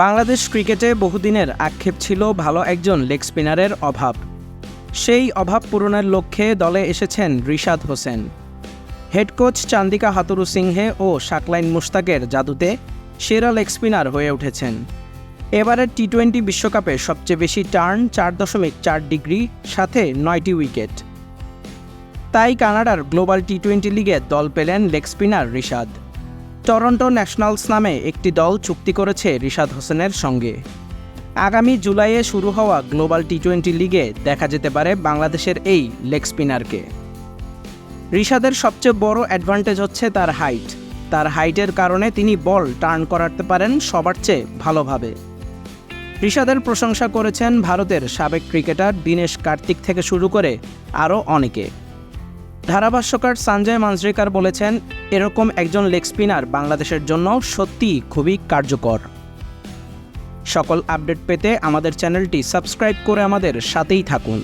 বাংলাদেশ ক্রিকেটে বহুদিনের আক্ষেপ ছিল ভালো একজন লেগ স্পিনারের অভাব। সেই অভাব পূরণের লক্ষ্যে দলে এসেছেন রিশাদ হোসেন। হেড কোচ চান্দিকা হাতুরু সিংহে ও শাকলাইন মুশতাকের জাদুতে সেরা লেগ স্পিনার হয়ে উঠেছেন। এবারের টি টোয়েন্টি বিশ্বকাপে সবচেয়ে বেশি টার্ন চার দশমিক চার ডিগ্রি, সাথে নয়টি উইকেট। তাই কানাডার গ্লোবাল টি টোয়েন্টি লিগে দল পেলেন leg spinner Rishad. Toronto Nationals নামে একটি দল চুক্তি করেছে রিশাদ হোসেনের সঙ্গে। আগামী জুলাইয়ে শুরু হওয়া গ্লোবাল টি টোয়েন্টি লিগে দেখা যেতে পারে বাংলাদেশের এই লেগ স্পিনারকে। রিশাদের সবচেয়ে বড় অ্যাডভান্টেজ হচ্ছে তার হাইট। তার হাইটের কারণে তিনি বল টার্ন করাতে পারেন সবার চেয়ে ভালোভাবে। রিশাদের প্রশংসা করেছেন ভারতের সাবেক ক্রিকেটার দীনেশ কার্তিক থেকে শুরু করে আরও অনেকে। ধারাভাষ্যকার সঞ্জয় মাঞ্জরেকার বলেছেন, এরকম একজন লেগ স্পিনার বাংলাদেশের জন্য সত্যিই খুবই কার্যকর। সকল আপডেট পেতে আমাদের চ্যানেলটি সাবস্ক্রাইব করে আমাদের সাথেই থাকুন।